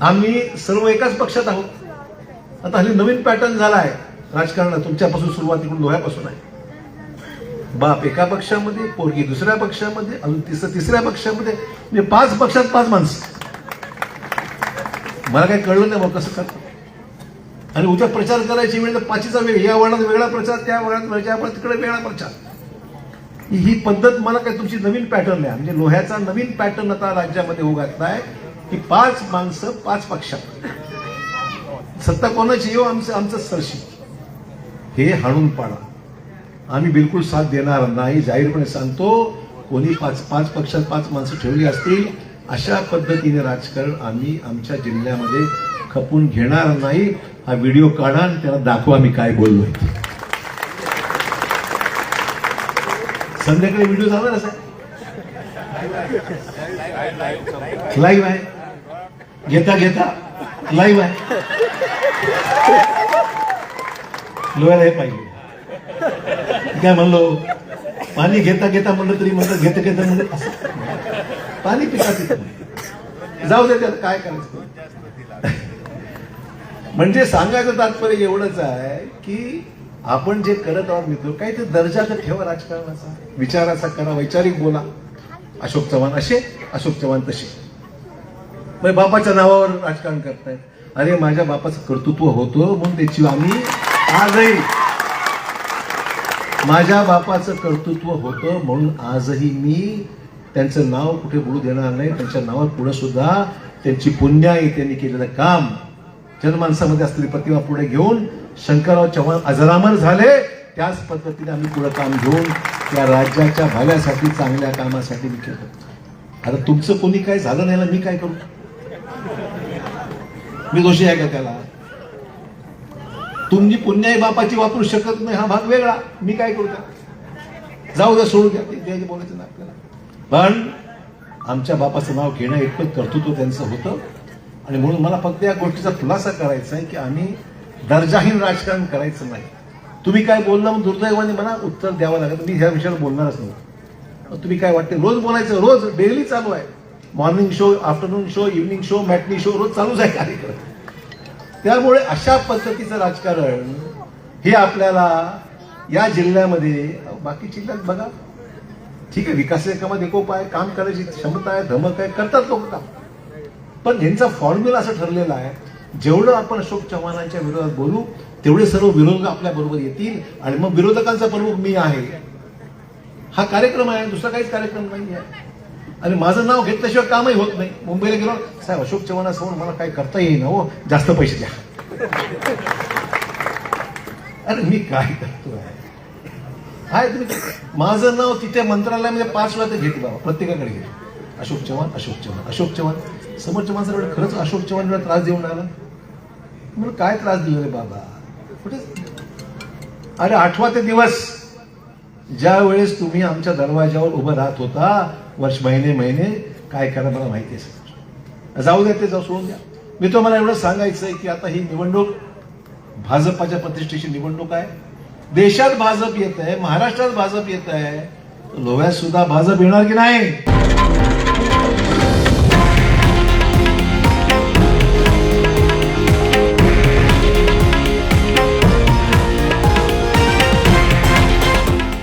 आम्ही सर्व एकाच पक्षात आहोत. आता हल्ली नवीन पॅटर्न झाला आहे राजकारणात तुमच्यापासून सुरुवात इकडून लोह्यापासून आहे. बाप एका पक्षामध्ये पोरगी दुसऱ्या पक्षामध्ये अजून तिसऱ्या तिसऱ्या पक्षामध्ये. म्हणजे पाच पक्षात पाच माणसं. मला काही कळलं नाही मग कसं करतो आणि उद्या प्रचार करायची वेळ तर पाचीचा वेळ. या वळणात वेगळा प्रचार त्या वळणात वेगळा आपण तिकडे वेगळा प्रचार. ही पद्धत मला काय तुमची नवीन पॅटर्न आहे म्हणजे लोह्याचा नवीन पॅटर्न आता राज्यामध्ये होऊ आहे की पाच माणसं पाच पक्षात. सत्ता कोणाची? येऊ आमचं आमचं सरशी. हे हाणून पाडा. आम्ही बिलकुल साथ देणार नाही. जाहीरपणे सांगतो कोणी पाच पाच पक्षात पाच माणसं ठेवली असतील अशा पद्धतीने राजकारण आम्ही आमच्या जिल्ह्यामध्ये खपून घेणार नाही. हा व्हिडिओ काढा आणि त्याला दाखवा मी काय बोललोय. संध्याकाळी व्हिडिओ जाणार असा लाईव्ह आहे. घेता घेता. लाईव्ह आहे. लोहायला हे पाहिजे काय म्हणलो पाणी घेता घेता म्हणलं तरी म्हणलं घेता घेता म्हणलं पाणी पिता जाऊ दे त्यात काय करायचं? म्हणजे सांगायचं तात्पर्य एवढंच आहे की आपण जे करत आहोत मित्र काही ते दर्जा तर ठेवा राजकारणाचा. विचाराचा करा वैचारिक बोला. अशोक चव्हाण असे अशोक चव्हाण तसे. मग बापाच्या नावावर राजकारण करतायत. अरे माझ्या बापाचं कर्तृत्व होतं म्हणून त्याची आम्ही आजही माझ्या बापाचं कर्तृत्व होतं म्हणून आजही मी त्यांचं नाव कुठे बोलू देणार नाही. त्यांच्या नावावर पुढे सुद्धा त्यांची पुण्याई त्यांनी केलेलं काम जनमानसामध्ये असलेली प्रतिमा पुढे घेऊन शंकरराव चव्हाण अजरामर झाले. त्याच पद्धतीने आम्ही पुढे काम घेऊन या राज्याच्या भल्यासाठी चांगल्या कामासाठी मी केलं. आता तुमचं कोणी काय झालं नाही ना मी काय करू? मी दोषी आहे का त्याला? तुमची पुण्याई बापाची वापरू शकत नाही हा भाग वेगळा. मी काय करू का जाऊ द्या सोडू द्या. बोलायचं नाही आपल्याला. पण आमच्या बापाचं नाव घेणं इतकं कर्तृत्व त्यांचं होतं. आणि म्हणून मला फक्त या गोष्टीचा खुलासा करायचा आहे की आम्ही दर्जाहीन राजकारण करायचं नाही. तुम्ही काय बोलला मग दुर्दैवाने मला उत्तर द्यावं लागेल. मी ह्या विषयावर बोलणारच नव्हतं तुम्ही काय वाटते? रोज बोलायचं रोज डेली चालू आहे. Morning show afternoon show evening show matinee show रोज चालूच आहे कार्यक्रम. त्यामुळे अशा पद्धतीचं राजकारण हे आपल्याला या जिल्ह्यामध्ये बाकी जिल्ह्यात बघा. ठीक आहे विकास कामात एकोप आहे काम करायची क्षमता आहे धमक आहे करतात लोक काम. पण यांचा फॉर्म्युला असं ठरलेला आहे जेवढं आपण अशोक चव्हाणांच्या विरोधात बोलू तेवढे सर्व विरोधक आपल्या बरोबर येतील आणि मग विरोधकांचा प्रमुख मी आहे. हा कार्यक्रम आहे दुसरा काहीच कार्यक्रम नाही आहे आणि माझं नाव घेतल्याशिवाय कामही होत नाही. मुंबईला गेलो साहेब अशोक चव्हाणासमोर मला काय करता येईल हो? जास्त पैसे द्या. अरे मी काय करतोय आहे तुम्ही माझं नाव तिथे मंत्रालयामध्ये पाच वेळा ते घेते बाबा प्रत्येकाकडे घेते अशोक चव्हाण अशोक चव्हाण अशोक चव्हाण. समोरच्या माणसाला खरंच अशोक चव्हाण एवढा त्रास देऊन आला म्हणून काय त्रास दिला रे बाबा? कुठे? अरे आठवा ते दिवस. ज्या वेळेस तुम्ही आमच्या दरवाजावर उभं राहत होता वर्ष महिने महिने काय करा मला माहिती आहे सगळं. जाऊ द्या ते जाऊ सोडून द्या. मी तुम्हाला एवढं सांगायचं आहे की आता ही निवडणूक भाजपाच्या प्रतिष्ठेची निवडणूक आहे. देशात भाजप येत आहे महाराष्ट्रात भाजप येत आहे. लोह्यात सुद्धा भाजप येणार की नाही?